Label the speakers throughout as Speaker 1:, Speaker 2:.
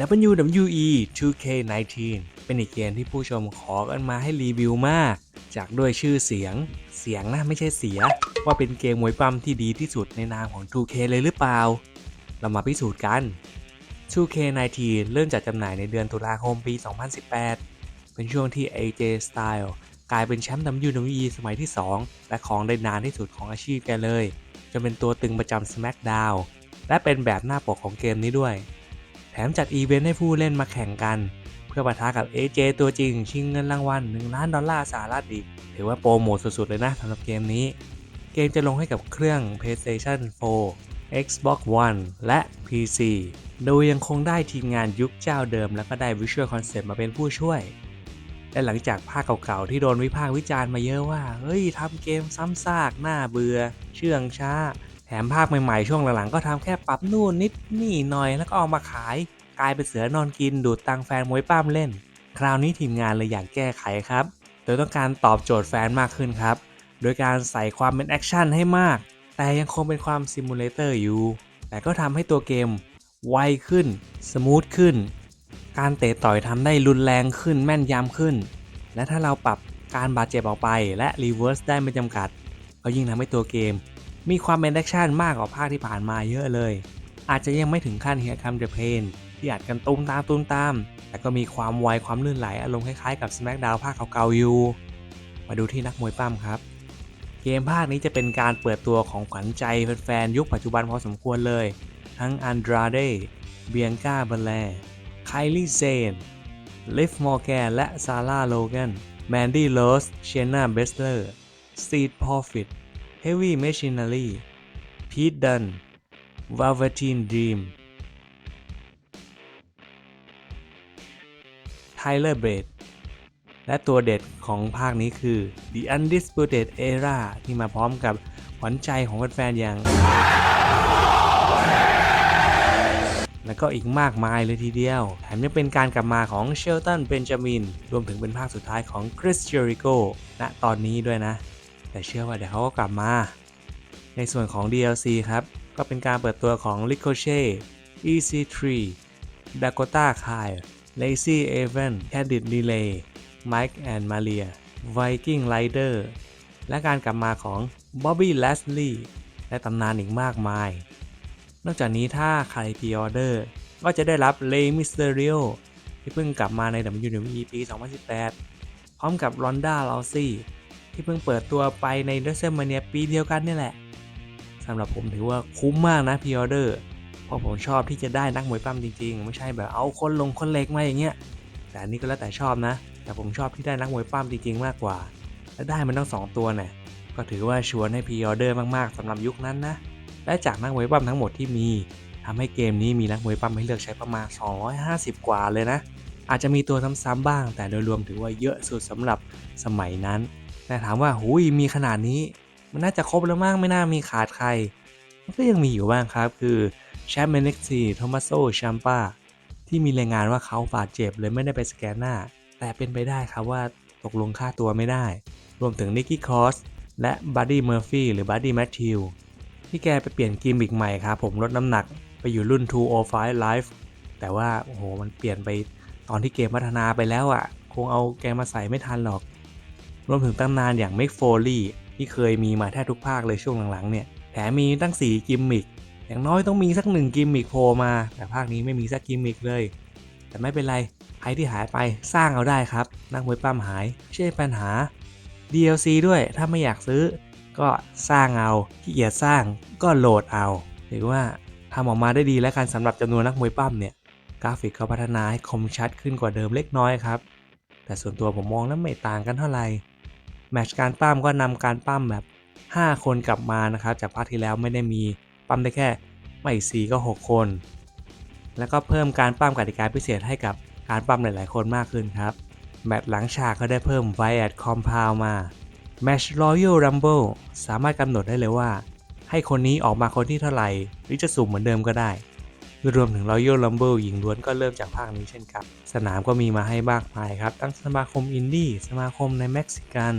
Speaker 1: WWE 2K19 เป็นอีกเกมที่ผู้ชมขอกันมาให้รีวิวมาก จากด้วยชื่อเสียง เสียงนะไม่ใช่เสีย ว่าเป็นเกมมวยปั้มที่ดีที่สุดในนามของ 2K เลยหรือเปล่า เรามาพิสูจน์กัน 2K19 เริ่มจัดจำหน่ายในเดือนตุลาคมปี 2018 เป็นช่วงที่ AJ Styles กลายเป็นแชมป์ WWE สมัยที่ 2 และของได้นานที่สุดของอาชีพแกเลยจนเป็นตัวตึงประจำ SmackDown และเป็นแบบหน้าปกของเกมนี้ด้วย แถมจัดอีเวนต์ให้ผู้เล่นมาแข่งกัน เพื่อปะทะกับ AJ ตัวจริง ชิงเงินรางวัล 1 ล้านดอลลาร์สหรัฐอีก ถือว่าโปรโมทสุดๆ เลยนะสำหรับเกมนี้ เกมจะลงให้กับเครื่อง PlayStation 4 Xbox One และ PC โดยยังคงได้ทีมงานยุคเจ้าเดิม แล้วก็ได้ Visual Concept มาเป็นผู้ช่วย และหลังจากภาคเก่าๆ ที่โดนวิพากษ์วิจารณ์มาเยอะว่า เฮ้ยทำเกมซ้ำซาก น่าเบื่อ เชื่องช้า ถมภาคใหม่ๆช่วงหลังๆก็ทำแค่ปรับนู่นนิดนี่หน่อยแล้วก็เอามาขาย กลายเป็นเสือนอนกินดูดตังแฟนมวยป้ามเล่น คราวนี้ทีมงานเลยอยากแก้ไขครับ โดยต้องการตอบโจทย์แฟนมากขึ้นครับ โดยการใส่ความเป็นแอคชั่นให้มาก แต่ยังคงเป็นความซิมูเลเตอร์อยู่ แต่ก็ทำให้ตัวเกม ไวขึ้น สมูทขึ้น การเตะต่อยทำได้รุนแรงขึ้นแม่นยำขึ้น และถ้าเราปรับการบาดเจ็บออกไปและรีเวิร์สได้ไม่จำกัด ก็ยิ่งทำให้ตัวเกม มีความเป็นแอคชั่นมากกว่าภาคที่ผ่านมาเยอะเลย อาจจะยังไม่ถึงขั้นเฮียคัมเดอะเพนที่อัดกันตุ้มตามตุ้มตาม แต่ก็มีความไวความลื่นไหลอารมณ์คล้ายๆกับ SmackDown ภาคเก่าๆอยู่ มาดูที่นักมวยปั้มครับ เกมภาคนี้จะเป็นการเปิดตัวของขวัญใจแฟนๆยุคปัจจุบันพอสมควรเลย ทั้งอันดราเดเบียงกาเบลแลไคลี่เซนลิฟมอร์แกนและซาร่าโลแกนแมนดี้โรสเชนาเบสเลอร์สตีดพอฟิต เฮฟวี่เมชินารีพีทดันวา v ว t ีนดีมไทเลอร์เบดและตัวเด็ดของภาคนี้คือ The Undisputed Era ที่มาพร้อมกับขวัญใจของแฟนๆอย่าง แล้วก็อีกมากมายเลยทีเดียว แถมยังเป็นการกลับมาของเชลตันเบนจามิน รวมถึงเป็นภาคสุดท้ายของคริสเจริโกณตอนนี้ด้วยนะ แต่เชื่อว่าเดี๋ยวเขาก็กลับมา ในส่วนของ DLC ครับ ก็เป็นการเปิดตัวของ Ricochet EC3 Dakota Kai Lacey Evans Candid Relay Mike and Maria Viking Rider และการกลับมาของ Bobby Lashley และตำนานอีกมากมาย นอกจากนี้ถ้าใครพ r ออเดอร์ ก็จะได้รับเลมิสเตอริโอที่เพิ่งกลับมาใน WWE ปี 2018 พร้อมกับรอนด้าลอซี่ ที่เพิ่งเปิดตัวไปใน w r e s t l e m a n i a ปีเดียวกันนี่แหละสำหรับผมถือว่าคุ้มมากนะพ r ออเดอร์เพราะผมชอบที่จะได้นักมวยปั้มจริงๆ ไม่ใช่แบบเอาคนลงคนเล็กมาอย่างเงี้ยแต่อันนี้ก็แล้วแต่ชอบนะ แต่ผมชอบที่ได้นักมวยปั้มจริงๆ มากกว่า และได้มันทั้งสองตัวเนี่ยก็ถือว่าชวนให้พ r ออเดอร์มากๆสำหรับยุคนั้นนะและจากนักมวยปั้มทั้งหมดที่มีทำให้เกมนี้มีนักมวยปั้มให้เลือกใช้ประมาณ 250 กว่าเลยนะ อาจจะมีตัวซ้ำๆบ้าง แต่โดยรวมถือว่าเยอะสุดสำหรับสมัยนั้น แต่ถามว่าหุยมีขนาดนี้ มันน่าจะครบแล้วมั้งไม่น่ามีขาดใคร มันก็ยังมีอยู่บ้างครับ คือแชมป์เมน็กซีโทมัสโซชัมปาที่มีรายงานว่าเขาบาดเจ็บเลยไม่ได้ไปสแกนหน้า แต่เป็นไปได้ครับว่าตกลงค่าตัวไม่ได้ รวมถึงนิกกี้คอสและบัดดี้เมอร์ฟี่หรือบัดดี้แมทธิวที่แกไปเปลี่ยนกิมมิกใหม่ครับ ผมลดน้ำหนักไปอยู่รุ่น 205 Live แต่ว่า โอ้โห มันเปลี่ยนไปตอนที่เกมพัฒนาไปแล้วอะ่ะ คงเอาแกมาใส่ไม่ทันหรอก รวมถึงตำนานอย่างเมกโฟลี่ที่เคยมีมาแทบทุกภาคเลยช่วงหลังๆเนี่ยแถมมีตั้ง 4 กิมมิกอย่างน้อยต้องมีสักหนึ่งกิมมิกโผล่มา แต่ภาคนี้ไม่มีสักกิมมิกเลย แต่ไม่เป็นไรใครที่หายไปสร้างเอาได้ครับ นักมวยปั้มหายไม่ใช่ปัญหา DLC ด้วยถ้าไม่อยากซื้อ ก็สร้างเอาขี้เกียจสร้างก็โหลดเอาหรือว่าทำออกมาได้ดีและกันสำหรับจำนวนนักมวยปั้มเนี่ยกราฟิกเขาพัฒนาให้คมชัดขึ้นกว่าเดิมเล็กน้อยครับ แต่ส่วนตัวผมมองแล้วไม่ต่างกันเท่าไหร่ แมตช์การปั้มก็นำการปั้มแบบ 5 คนกลับมานะครับจากภาคที่แล้วไม่ได้มีปั้มได้แค่ไม่สี่ก็ 6 คน แล้วก็เพิ่มการปั้มกติกาพิเศษให้กับการปั้มหลาย ๆ คนมากขึ้นครับ แมตช์หลังฉากก็ได้เพิ่ม v i a t Compound มา Match Royal Rumble สามารถกำหนดได้เลยว่า ให้คนนี้ออกมาคนที่เท่าไหร่หรือจะสุ่มเหมือนเดิมก็ได้ รวมถึง Royal Rumble หญิงล้วนก็เริ่มจากภาคนี้เช่นกัน สนามก็มีมาให้มากมายครับ ทั้งสมาคมอินดี้ สมาคมในเม็กซิกัน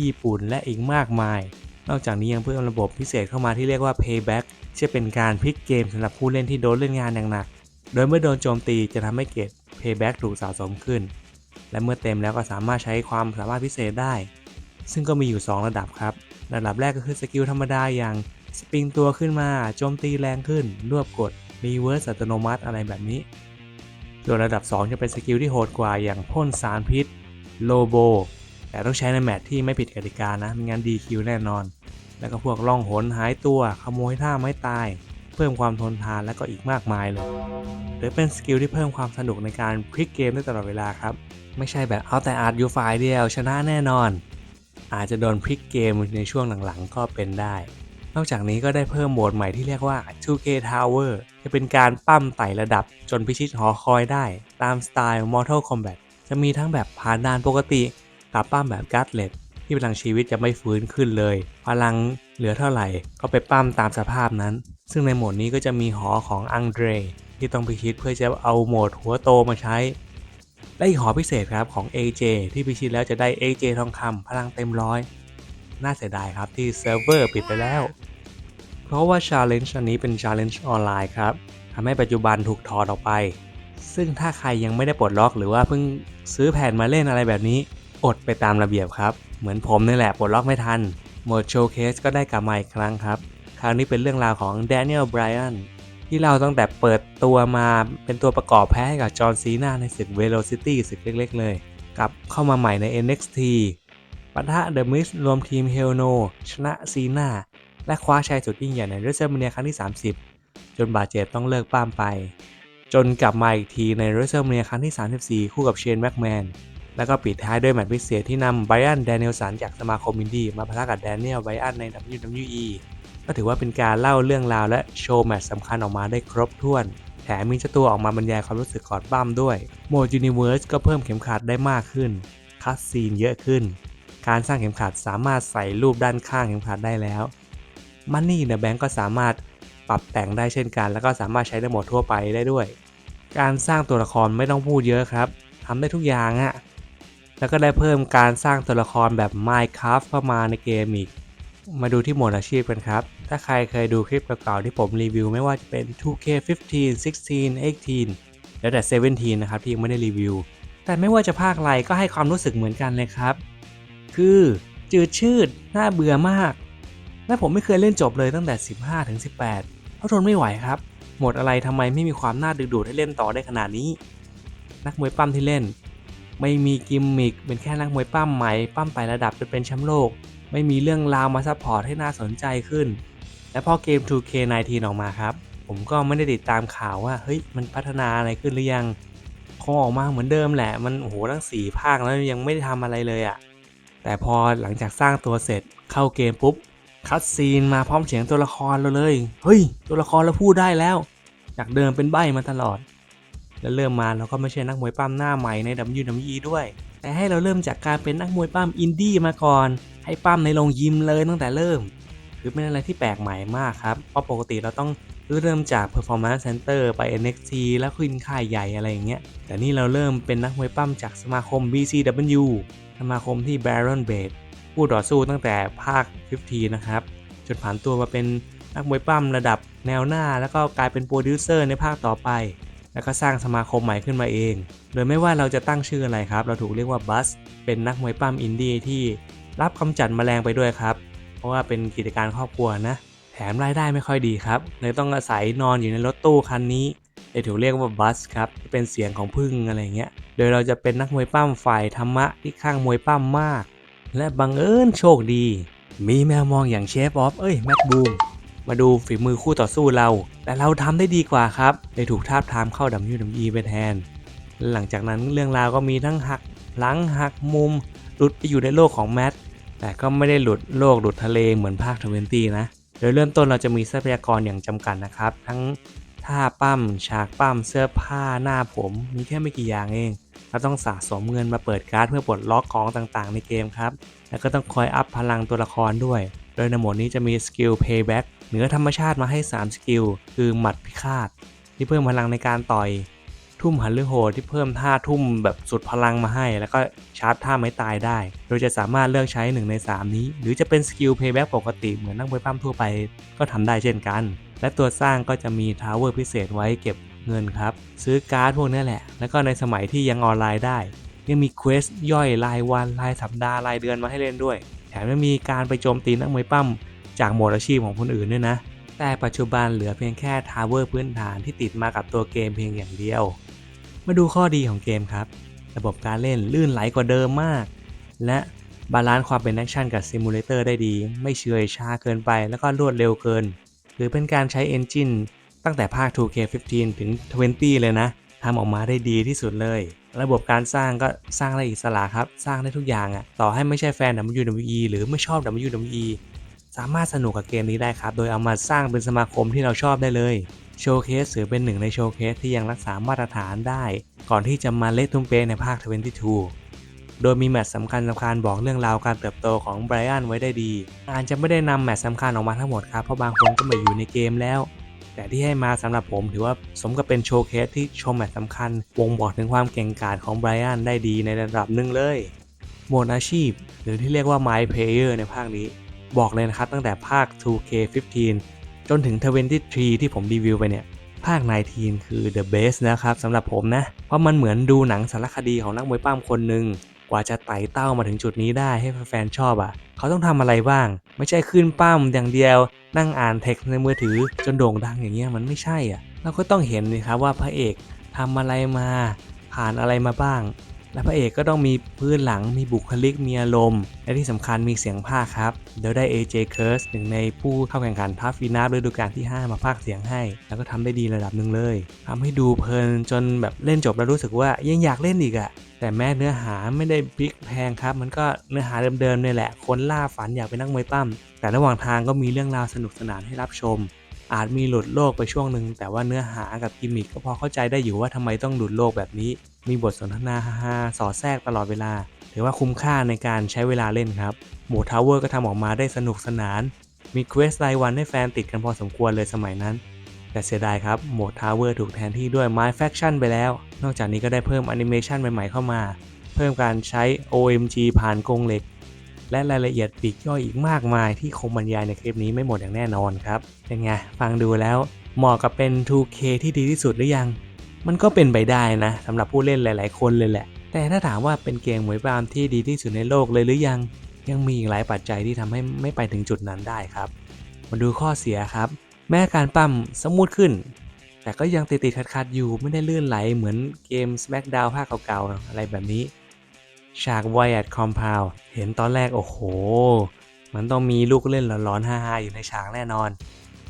Speaker 1: ญี่ปุ่นและอีกมากมาย นอกจากนี้ยังเพิ่มระบบพิเศษเข้ามาที่เรียกว่า Payback ที่จะเป็นการพลิกเกมสำหรับผู้เล่นที่โดนเล่นงานอย่างหนัก โดยเมื่อโดนโจมตีจะทำให้เกรด Payback ถูกสะสมขึ้น และเมื่อเต็มแล้วก็สามารถใช้ความสามารถพิเศษได้ ซึ่งก็มีอยู่ 2 ระดับครับ ระดับแรกก็คือสกิลธรรมดาอย่างสปริงตัวขึ้นมาโจมตีแรงขึ้นรวบกด รีเวิร์สอัตโนมัติอะไรแบบนี้ ส่วนระดับ 2 จะเป็นสกิลที่โหดกว่าอย่างพ่นสารพิษโลโบ แต่ต้องใช้ในแมตช์ที่ไม่ผิดกติกานะไม่งั้นดีคิวแน่นอน แล้วก็พวกล่องหนหายตัว ขโมยท่าไม้ตาย เพิ่มความทนทานและก็อีกมากมายเลยหรือเป็นสกิลที่เพิ่มความสนุกในการพลิกเกมได้ตลอดเวลาครับ ไม่ใช่แบบเอาแต่อาจอยู่ฝ่ายเดียวชนะแน่นอน อาจจะโดนพลิกเกมในช่วงหลังๆก็เป็นได้ นอกจากนี้ก็ได้เพิ่มโหมดใหม่ที่เรียกว่า 2K Tower จะเป็นการปั้มไต่ระดับจนพิชิตหอคอยได้ตามสไตล์ Mortal Kombat จะมีทั้งแบบผ่านด่านปกติกับปั้มแบบการ์ดเลตที่พลังชีวิตจะไม่ฟื้นขึ้นเลย พลังเหลือเท่าไหร่ก็ไปปั้มตามสภาพนั้น ซึ่งในโหมดนี้ก็จะมีหอของอังเดรที่ต้องพิชิตเพื่อจะเอาโหมดหัวโตมาใช้ และอีกหอพิเศษครับของ AJ ที่พิชิตแล้วจะได้ AJ ทองคำพลังเต็มร้อย น่าเสียดายครับที่เซิร์ฟเวอร์ปิดไปแล้ว เพราะว่า Challenge อันนี้เป็น Challenge ออนไลน์ครับทำให้ปัจจุบันถูกถอดออกไป ซึ่งถ้าใครยังไม่ได้ปลดล็อกหรือว่าเพิ่งซื้อแผ่นมาเล่นอะไรแบบนี้ อดไปตามระเบียบครับ เหมือนผมนี่แหละปลดล็อกไม่ทันหมดโชว์เคสก็ได้กลับมาอีกครั้งครับ คราวนี้เป็นเรื่องราวของ Daniel Bryan ที่เราตั้งแต่เปิดตัวมาเป็นตัวประกอบแพ้ให้กับจอห์นซีนาในศึก Velocity ศึกเล็กๆเลย กลับเข้ามาใหม่ใน NXT ปะทะ The Miz รวมทีม Hell No ชนะซีนาและคว้าชัยสุดยิ่งใหญ่ใน WrestleMania ครั้งที่ 30 จนบาดเจ็บต้องเลิกป้ามไป จนกลับมาอีกทีใน WrestleMania ครั้งที่ 34 คู่กับเชนแม็กแมน แล้วก็ปิดท้ายด้วยแมตช์พิเศษที่นำไบรอันแดเนียลสันจากสมาคมอินดี้มาพะทะกับแดเนียลไบรอันใน WWE ก็ถือว่าเป็นการเล่าเรื่องราวและโชว์แมตช์สำคัญออกมาได้ครบถ้วนแถมมีเจ้าตัวออกมาบรรยายความรู้สึกกอนปั้มด้วยโหมด Universe ก็เพิ่มเข็มขัดได้มากขึ้น คัสซีนเยอะขึ้น การสร้างเข็มขัดสามารถใส่รูปด้านข้างเข็มขัดได้แล้ว Money in the Bank ก็สามารถปรับแต่งได้เช่นกัน แล้วก็สามารถใช้ในโหมดทั่วไปได้ด้วย การสร้างตัวละครไม่ต้องพูดเยอะครับทำได้ทุกอย่างอะแล้วก็ได้เพิ่มการสร้างตัวละครแบบ Minecraft เข้ามาในเกมอีก มาดูที่โหมดอาชีพกันครับ ถ้าใครเคยดูคลิปเก่าๆที่ผมรีวิวไม่ว่าจะเป็น 2K15 16 18 แล้วแต่ 17 นะครับที่ยังไม่ได้รีวิว แต่ไม่ว่าจะภาคอะไรก็ให้ความรู้สึกเหมือนกันเลยครับ คือ จืดชืดน่าเบื่อมาก และผมไม่เคยเล่นจบเลยตั้งแต่ 15ถึง18 เพราะทนไม่ไหวครับ หมดอะไรทำไมไม่มีความน่าดึงดูดให้เล่นต่อได้ขนาดนี้ นักมวยปั้มที่เล่น ไม่มีกิมมิคเป็นแค่นักมวยปั้มใหม่ปั้มไต่ระดับจนเป็นแชมป์โลก ไม่มีเรื่องราวมาซัพพอร์ตให้น่าสนใจขึ้น และพอเกม 2K19 ออกมาครับผมก็ไม่ได้ติดตามข่าวว่าเฮ้ยมันพัฒนาอะไรขึ้นหรือยังคงออกมาเหมือนเดิมแหละ มันโอ้โหตั้งสี่ภาคแล้วยังไม่ได้ทำอะไรเลยอะ่ะ แต่พอหลังจากสร้างตัวเสร็จเข้าเกมปุ๊บคัดซีนมาพร้อมเสียงตัวละครเราเลย เฮ้ย ตัวละครเราพูดได้แล้ว จากเดิมเป็นใบมาตลอด แล้วเริ่มมาเราก็ไม่ใช่นักมวยปั้มหน้าใหม่ใน WWE ด้วย แต่ให้เราเริ่มจากการเป็นนักมวยปั้มอินดี้มาก่อน ให้ปั้มในโรงยิมเลยตั้งแต่เริ่ม คือเป็นอะไรที่แปลกใหม่มากครับ เพราะปกติเราต้องเริ่มจาก Performance Center ไป NXT แล้วขึ้นค่ายใหญ่อะไรอย่างเงี้ย แต่นี่เราเริ่มเป็นนักมวยปั้มจากสมาคม BCW สมาคมที่ Baron b a d ผู้ต่อสู้ตั้งแต่ภาค 15 นะครับ จนผ่านตัวมาเป็นนักมวยปั้มระดับแนวหน้า แล้วก็กลายเป็นโปรดิวเซอร์ในภาคต่อไป แล้วก็สร้างสมาคมใหม่ขึ้นมาเอง โดยไม่ว่าเราจะตั้งชื่ออะไรครับ เราถูกเรียกว่าบัส เป็นนักมวยปั้มอินดี้ที่รับคำจัดแมลงไปด้วยครับ เพราะว่าเป็นกิจการครอบครัวนะ แถมรายได้ไม่ค่อยดีครับ เลยต้องอาศัยนอนอยู่ในรถตู้คันนี้ เลยถูกเรียกว่าบัสครับ เป็นเสียงของพึ่งอะไรเงี้ย โดยเราจะเป็นนักมวยปั้มฝ่ายธรรมะที่ข้างมวยปั้มมาก และบังเอิญโชคดี มีแมวมองอย่างเชฟออฟ เอ้ยแม็กบูม มาดูฝีมือคู่ต่อสู้เรา แต่เราทำได้ดีกว่าครับเลยถูกทาบทามเข้า WWE ไปแทน หลังจากนั้นเรื่องราวก็มีทั้งหักหลังหักมุม หลุดไปอยู่ในโลกของแมท แต่ก็ไม่ได้หลุดโลกหลุดทะเลเหมือนภาคทเวนตี้นะ โดยเริ่มต้นเราจะมีทรัพยากรอย่างจำกัดนะครับ ทั้ง ท่าปั้ม ฉากปั้ม เสื้อผ้าหน้าผม มีแค่ไม่กี่อย่างเองเราต้องสะสมเงินมาเปิดการ์ดเพื่อปลดล็อกของต่างๆ ในเกมครับ แล้วก็ต้องคอยอัพพลังตัวละครด้วย โดยในหมดนี้จะมีสกิล Payback เหนือธรรมชาติมาให้ 3 สกิล คือหมัดพิฆาต ที่เพิ่มพลังในการต่อย ทุ่มหันหรือโหดที่เพิ่มท่าทุ่มแบบสุดพลังมาให้ แล้วก็ชาร์จท่าไม้ตายได้ โดยจะสามารถเลือกใช้ 1 ใน 3 นี้ หรือจะเป็นสกิล Payback ปกติเหมือนนักมวยปั้มทั่วไป ก็ทำได้เช่นกัน และตัวสร้างก็จะมีทาวเวอร์พิเศษไว้เก็บเงินครับ ซื้อการ์ดพวกนี้แหละ แล้วก็ในสมัยที่ยังออนไลน์ได้ ยังมีเควสย่อยรายวันรายสัปดาห์รายเดือนมาให้เล่นด้วย แถมยังมีการไปโจมตีนักมวยปั้มจากโหมดอาชีพของคนอื่นด้วยนะ แต่ปัจจุบันเหลือเพียงแค่ทาวเวอร์พื้นฐานที่ติดมากับตัวเกมเพียงอย่างเดียว มาดูข้อดีของเกมครับ ระบบการเล่นลื่นไหลกว่าเดิมมาก และบาลานซ์ความเป็นแอคชั่นกับซิมูเลเตอร์ได้ดี ไม่เฉื่อยช้าเกินไป แล้วก็รวดเร็วเกิน หรือเป็นการใช้เอนจินตั้งแต่ภาค 2K15 ถึง 20 เลยนะทำออกมาได้ดีที่สุดเลย ระบบการสร้างก็สร้างได้อิสระครับ สร้างได้ทุกอย่างอะ่ะ ต่อให้ไม่ใช่แฟน WWE หรือไม่ชอบ WWE สามารถสนุกกับเกมนี้ได้ครับ โดยเอามาสร้างเป็นสมาคมที่เราชอบได้เลยโชว์เคสถือเป็นหนึ่งในโชว์เคสที่ยังรักษามาตรฐานได้ ก่อนที่จะมาเละทุ่มเปในภาค 22 โดยมีแมตช์สำคัญสำคัญบอกเรื่องราวการเติบโตของไบรอันไว้ได้ดี อาจจะไม่ได้นำแมตช์สำคัญออกมาทั้งหมดครับ เพราะบางคนก็ไม่อยู่ในเกมแล้ว แต่ที่ให้มาสำหรับผมถือว่าสมกับเป็นโชว์เคสที่ชมแมตช์สำคัญบ่งบอกถึงความเก่งกาจของไบรอันได้ดีในระดับหนึ่งเลยโหมดอาชีพ หรือที่เรียกว่า My Player ในภาคนี้ บอกเลยนะครับตั้งแต่ภาค 2K15 จนถึง 23 ที่ผมรีวิวไปเนี่ย ภาค 19 คือ the best นะครับสำหรับผมนะ เพราะมันเหมือนดูหนังสารคดีของนักมวยปั้มคนหนึ่งกว่าจะไต่เต้ามาถึงจุดนี้ได้ให้แฟนๆชอบอะ่ะ เขาต้องทำอะไรบ้าง ไม่ใช่ขึ้นปั้มอย่างเดียว นั่งอ่านเท็กซ์ในมือถือจนโด่งดังอย่างเงี้ยมันไม่ใช่อะ เราก็ต้องเห็นนะครับว่าพระเอกทำอะไรมา ผ่านอะไรมาบ้าง และพระเอกก็ต้องมีพื้นหลังมีบุคลิกมีอารมณ์ และที่สำคัญมีเสียงภาคครับเดี๋ยวได้ AJ Curse หนึ่งในผู้เข้าแข่งขันทัฟฟีนาฤดูกาลที่ 5 มาภาคเสียงให้ แล้วก็ทำได้ดีระดับหนึ่งเลย ทำให้ดูเพลินจนแบบเล่นจบแล้วรู้สึกว่ายังอยากเล่นอีกอะแต่แม้เนื้อหาไม่ได้พลิกแพงครับ มันก็เนื้อหาเดิมๆเนี่ยแหละ คนล่าฝันอยากเป็นนักมวยปั้ม แต่ระหว่างทางก็มีเรื่องราวสนุกสนานให้รับชม อาจมีหลุดโลกไปช่วงหนึ่งแต่ว่าเนื้อหากับกิมมิคก็พอเข้าใจได้อยู่ว่าทำไมต้องหลุดโลกแบบนี้ มีบทสนทนาฮาๆสอดแทรกตลอดเวลา ถือว่าคุ้มค่าในการใช้เวลาเล่นครับโหมดทาวเวอร์ก็ทำออกมาได้สนุกสนาน มีเควสรายวันให้แฟนติดกันพอสมควรเลยสมัยนั้น แต่เสียดายครับโหมดทาวเวอร์ถูกแทนที่ด้วย My Faction ไปแล้ว นอกจากนี้ก็ได้เพิ่มแอนิเมชันใหม่ๆเข้ามา เพิ่มการใช้ OMG ผ่านกรงเหล็กและรายละเอียดปีกย่อยอีกมากมายที่คงบรรยายในคลิปนี้ไม่หมดอย่างแน่นอนครับ เป็นไง ฟังดูแล้วเหมาะกับเป็น 2K ที่ดีที่สุดหรือยัง มันก็เป็นไปได้นะสำหรับผู้เล่นหลาย ๆ คนเลยแหละ แต่ถ้าถามว่าเป็นเกมมวยปรามที่ดีที่สุดในโลกเลยหรือยัง ยังมีอีกหลายปัจจัยที่ทำให้ไม่ไปถึงจุดนั้นได้ครับ มาดูข้อเสียครับ แม้การปั้มสมูทขึ้น แต่ก็ยังติดๆขัดๆอยู่ไม่ได้ลื่นไหลเหมือนเกม SmackDown ภาคเก่าๆอะไรแบบนี้ฉาก Wyatt Compound เห็นตอนแรกโอ้โห มันต้องมีลูกเล่นหลอนๆฮ่าๆอยู่ในฉากแน่นอน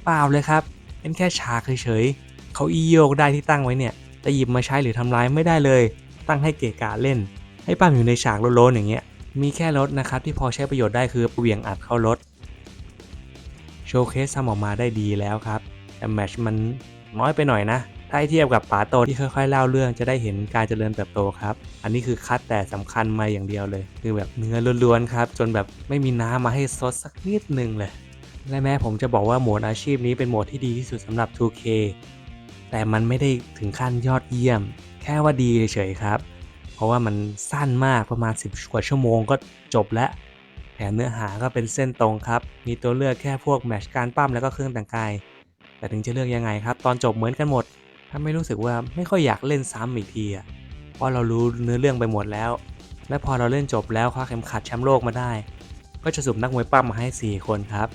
Speaker 1: เปล่าเลยครับ เป็นแค่ฉากเฉยๆเขาอีโยกได้ที่ตั้งไว้เนี่ย แต่หยิบมาใช้หรือทำร้ายไม่ได้เลย ตั้งให้เกะกะเล่น ให้ปั้มอยู่ในฉากโลนๆอย่างเงี้ย มีแค่รถนะครับที่พอใช้ประโยชน์ได้คือเหวี่ยงอัดเข้ารถ โชว์เคสทำออกมาได้ดีแล้วครับ แต่แมชมันน้อยไปหน่อยนะ ถ้าเทียบกับป๋าโตที่ค่อยๆเล่าเรื่องจะได้เห็นการเจริญเติบโตครับ อันนี้คือคัดแต่สำคัญมาอย่างเดียวเลย คือแบบเนื้อล้วนๆครับ จนแบบไม่มีน้ำมาให้ซดสักนิดหนึ่งเลย และแม้ผมจะบอกว่าโหมดอาชีพนี้เป็นโหมดที่ดีที่สุดสำหรับ 2K แต่มันไม่ได้ถึงขั้นยอดเยี่ยม แค่ว่าดีเฉยๆครับ เพราะว่ามันสั้นมากประมาณ 10กว่าชั่วโมงก็จบแล้วแถมเนื้อหาก็เป็นเส้นตรงครับ มีตัวเลือกแค่พวกแมชการปั้มแล้วก็เครื่องแต่งกาย แต่ถึงจะเลือกยังไงครับ ตอนจบเหมือนกันหมด ถ้าไม่รู้สึกว่าไม่ค่อยอยากเล่นซ้ำอีกทีอะ เพราะเรารู้เนื้อเรื่องไปหมดแล้ว และพอเราเล่นจบแล้วคว้าเข็มขัดแชมป์โลกมาได้ ก็จะสุ่มนักมวยปั้มมาให้ 4 คนครับ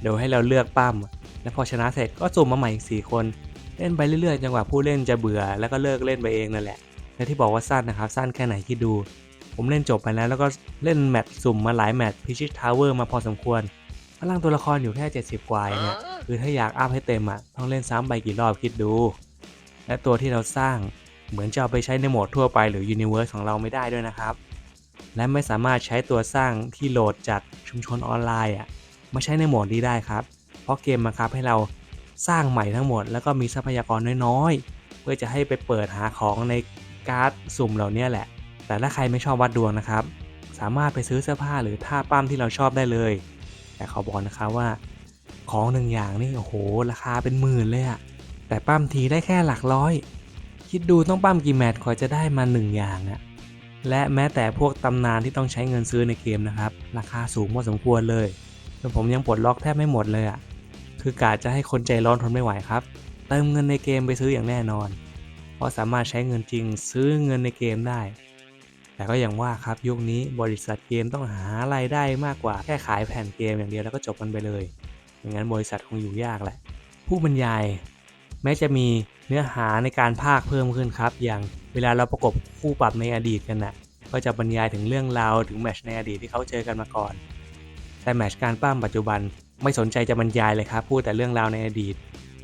Speaker 1: เดี๋ยวให้เราเลือกปั้ม และพอชนะเสร็จก็สุ่มมาใหม่อีก 4 คน เล่นไปเรื่อยๆจนกว่าผู้เล่นจะเบื่อแล้วก็เลิกเล่นไปเองนั่นแหละและที่บอกว่าสั้นนะครับ สั้นแค่ไหนคิดดู ผมเล่นจบไปแล้ว แล้วก็เล่นแมตช์สุ่มมาหลายแมตช์พิชิตทาวเวอร์มาพอสมควรพลังตัวละครอยู่แค่ 70 กว่าเนี่ยคือถ้าอยากอัพให้เต็มอะต้องเล่นซ้ำไปกี่รอบคิดดู และตัวที่เราสร้างเหมือนจะเอาไปใช้ในโหมดทั่วไปหรือ Universe ของเราไม่ได้ด้วยนะครับ และไม่สามารถใช้ตัวสร้างที่โหลดจากชุมชนออนไลน์อะมาใช้ในโหมดนี้ได้ครับ เพราะเกมบังคับให้เรา สร้างใหม่ทั้งหมด แล้วก็มีทรัพยากรน้อยๆ เพื่อจะให้ไปเปิดหาของในการ์ดสุ่มเหล่านี้แหละ แต่ถ้าใครไม่ชอบวัดดวงนะครับ สามารถไปซื้อเสื้อผ้าหรือท่าปั้มที่เราชอบได้เลย แต่เขาบอกนะครับว่า ของหนึ่งอย่างนี่โอ้โหราคาเป็นหมื่นเลยอะแต่ปั้มทีได้แค่หลักร้อย คิดดูต้องปั้มกี่แมตช์กว่าจะได้มาหนึ่งอย่างอะและแม้แต่พวกตำนานที่ต้องใช้เงินซื้อในเกมนะครับ ราคาสูงพอสมควรเลยจนผมยังปลดล็อกแทบไม่หมดเลยอะ คือกาจะให้คนใจร้อนทนไม่ไหวครับ เติมเงินในเกมไปซื้ออย่างแน่นอน เพราะสามารถใช้เงินจริงซื้อเงินในเกมได้ แต่ก็อย่างว่าครับยุคนี้บริษัทเกมต้องหารายได้มากกว่าแค่ขายแผ่นเกมอย่างเดียวแล้วก็จบกันไปเลยอย่างนั้นบริษัทคงอยู่ยากแหละ ผู้บรรยาย แม้จะมีเนื้อหาในการพากย์เพิ่มขึ้นครับ อย่างเวลาเราประกบคู่ปรับในอดีตกันนะ่ะก็จะบรรยายถึงเรื่องราวถึงแมชในอดีตที่เขาเจอกันมาก่อน แต่แมชการปั้มปัจจุบัน ไม่สนใจจะบรรยายเลยครับ พูดแต่เรื่องราวในอดีต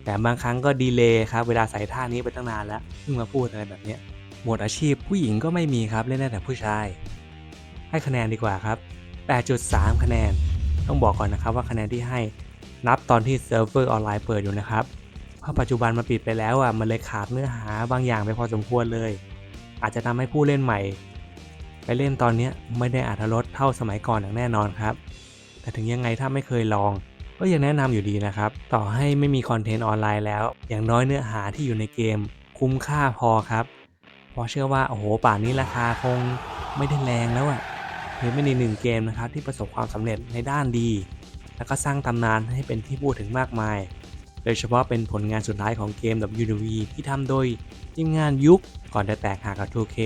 Speaker 1: แต่บางครั้งก็ดีเลย์ครับ เวลาใส่ท่านี้ไปตั้งนานแล้วเพิ่งมาพูดอะไรแบบนี้หมวดอาชีพผู้หญิงก็ไม่มีครับเล่นได้แต่ผู้ชาย ให้คะแนนดีกว่าครับ 8.3 คะแนน ต้องบอกก่อนนะครับว่าคะแนนที่ให้นับตอนที่เซิร์ฟเวอร์ออนไลน์เปิดอยู่นะครับเพราะปัจจุบันมันปิดไปแล้วอะมันเลยขาดเนื้อหาบางอย่างไปพอสมควรเลย อาจจะทำให้ผู้เล่นใหม่ ไปเล่นตอนนี้ไม่ได้อาธรสเท่าสมัยก่อนอย่างแน่นอนครับ แต่ถึงยังไงถ้าไม่เคยลอง ก็ยังแนะนำอยู่ดีนะครับ ต่อให้ไม่มีคอนเทนต์ออนไลน์แล้ว อย่างน้อยเนื้อหาที่อยู่ในเกม คุ้มค่าพอครับเพราะเชื่อว่าโอ้โหป่านนี้ราคาคงไม่ได้แรงแล้วอะ่ะหรือไม่ในหนึ่งเกมนะครับที่ประสบความสำเร็จในด้านดี แล้วก็สร้างตำนานให้เป็นที่พูดถึงมากมาย โดยเฉพาะเป็นผลงานสุดท้ายของเกม WW ที่ทำโดยทีมงานยุคก่อนจะแตกหักกับ 2K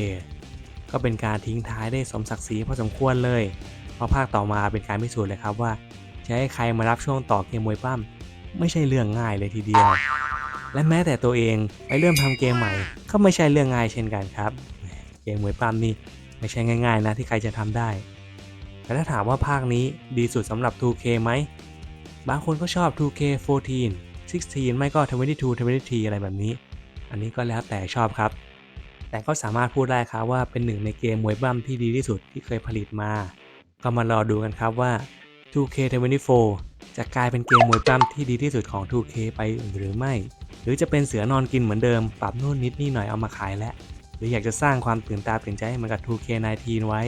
Speaker 1: ก็เป็นการทิ้งท้ายได้สมศักดิ์ศรีพอสมควรเลย เพราะภาคต่อมาเป็นการพิสูจน์เลยครับว่า จะให้ใครมารับช่วงต่อเกมมวยปั้มไม่ใช่เรื่องง่ายเลยทีเดียว และแม้แต่ตัวเองไปเริ่มทำเกมใหม่ ก็ไม่ใช่เรื่องง่ายเช่นกันครับ เกมมวยปั้มนี่ไม่ใช่ง่าย ๆ นะที่ใครจะทำได้ แต่ถ้าถามว่าภาคนี้ดีสุดสำหรับ 2K ไหม บางคนก็ชอบ 2K 14 16 ไม่ก็ 22 23อะไรแบบนี้ อันนี้ก็แล้วแต่ชอบครับ แต่ก็สามารถพูดได้ครับว่าเป็นหนึ่งในเกมมวยปั้มที่ดีที่สุดที่เคยผลิตมา ก็มารอดูกันครับว่า 2K24 จะกลายเป็นเกมมวยปั้มที่ดีที่สุดของ 2K ไปหรือไม่ หรือจะเป็นเสือนอนกินเหมือนเดิม ปรับนู่นนิดนี่หน่อยเอามาขายแล้วหรืออยากจะสร้างความตื่นตาตื่นใจให้เหมือนกับ 2K19 ไว้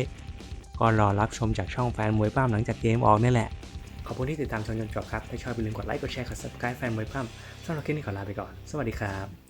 Speaker 1: ก็รอรับชมจากช่องแฟนมวยปั้มหลังจากเกมออกนี่แหละ ขอบคุณที่ติดตามชมจนจบครับ ถ้าชอบอย่าลืมกดไลค์ กดแชร์ กด subscribe แฟนมวยปั้มสำหรับคลิปนี้ขอลาไปก่อน สวัสดีครับ